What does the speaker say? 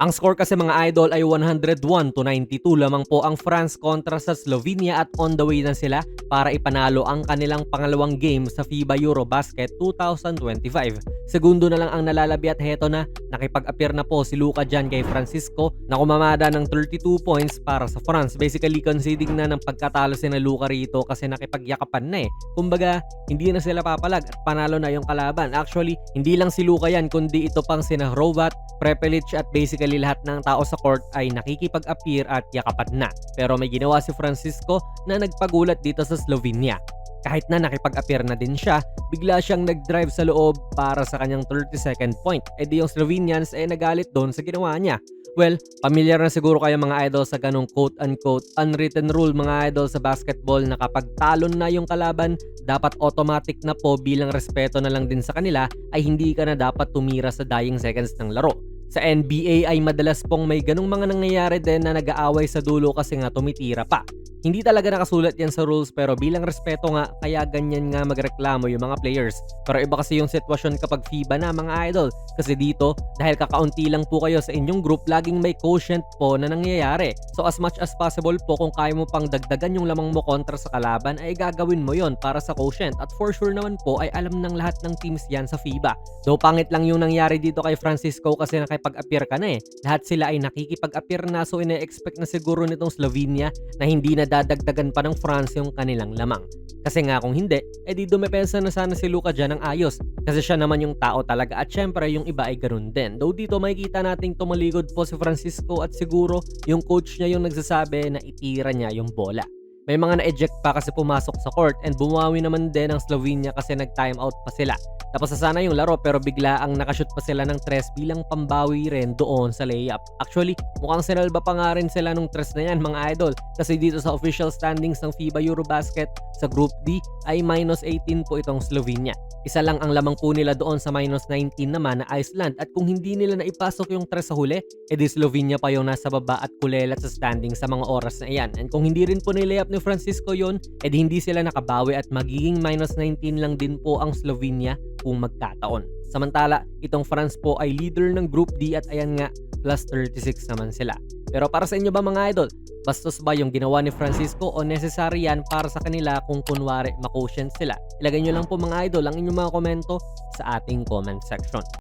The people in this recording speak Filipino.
Ang score kasi mga idol ay 101 to 92 lamang po ang France kontra sa Slovenia at on the way na sila para ipanalo ang kanilang pangalawang game sa FIBA Eurobasket 2025. Segundo na lang ang nalalabi at heto na nakipag-appear na po si Luka dyan kay Francisco na kumamada ng 32 points para sa France. Basically conceding na ng pagkatalo si na Luka rito kasi nakipagyakapan na eh. Kumbaga hindi na sila papalag at panalo na yung kalaban. Actually hindi lang si Luka yan kundi ito pang sina Hrovat, Prepelic at basically lahat ng tao sa court ay nakikipag-appear at yakapan na. Pero may ginawa si Francisco na nagpagulat dito sa Slovenia. Kahit na nakipag-appear na din siya, bigla siyang nag-drive sa loob para sa kanyang 32nd point. E di yung Slovenians ay nagalit doon sa ginawa niya. Well, familiar na siguro kayo mga idol sa ganong quote-unquote unwritten rule mga idol sa basketball na kapag talon na yung kalaban, dapat automatic na po bilang respeto na lang din sa kanila ay hindi ka na dapat tumira sa dying seconds ng laro. Sa NBA ay madalas pong may ganong mga nangyayari din na nag-aaway sa dulo kasi nga tumitira pa. Hindi talaga nakasulat yan sa rules pero bilang respeto nga kaya ganyan nga magreklamo yung mga players. Pero iba kasi yung sitwasyon kapag FIBA na mga idol. Kasi dito, dahil kakaunti lang po kayo sa inyong group, laging may quotient po na nangyayari. So as much as possible po kung kaya mo pang dagdagan yung lamang mo kontra sa kalaban ay gagawin mo yon para sa quotient. At for sure naman po ay alam ng lahat ng teams yan sa FIBA. Though pangit lang yung nangyari dito kay Francisco kasi nakipag-appear ka na eh. Lahat sila ay nakikipag-appear na so ine-expect na siguro nitong Slovenia na hindi na dadagdagan pa ng France yung kanilang lamang. Kasi nga kung hindi, edi dumepensa na sana si Luka dyan ng ayos. Kasi siya naman yung tao talaga at syempre yung iba ay ganun din. Though dito makikita nating tumaligod po si Francisco at siguro yung coach niya yung nagsasabi na itira niya yung bola. May mga na-eject pa kasi pumasok sa court and bumawi naman din ang Slovenia kasi nag-time out pa sila. Tapos na sana yung laro pero bigla ang nakashoot pa sila ng tres bilang pambawi rin doon sa layup. Actually, mukhang sinalba pa nga rin sila nung tres na yan mga idol. Kasi dito sa official standings ng FIBA Eurobasket sa Group D ay minus 18 po itong Slovenia. Isa lang ang lamang po nila doon sa minus 19 naman na Iceland at kung hindi nila naipasok yung tres sa huli, edi Slovenia pa yung nasa baba at kulelat sa standing sa mga oras na iyan. And kung hindi rin po nilayap ni Francisco yon, edi hindi sila nakabawi at magiging minus 19 lang din po ang Slovenia kung magkataon. Samantala, itong France po ay leader ng Group D at ayan nga, plus 36 naman sila. Pero para sa inyo ba mga idol, bastos ba yung ginawa ni Francisco o necessary yan para sa kanila kung kunwari makosyent sila? Ilagay nyo lang po mga idol ang inyong mga komento sa ating comment section.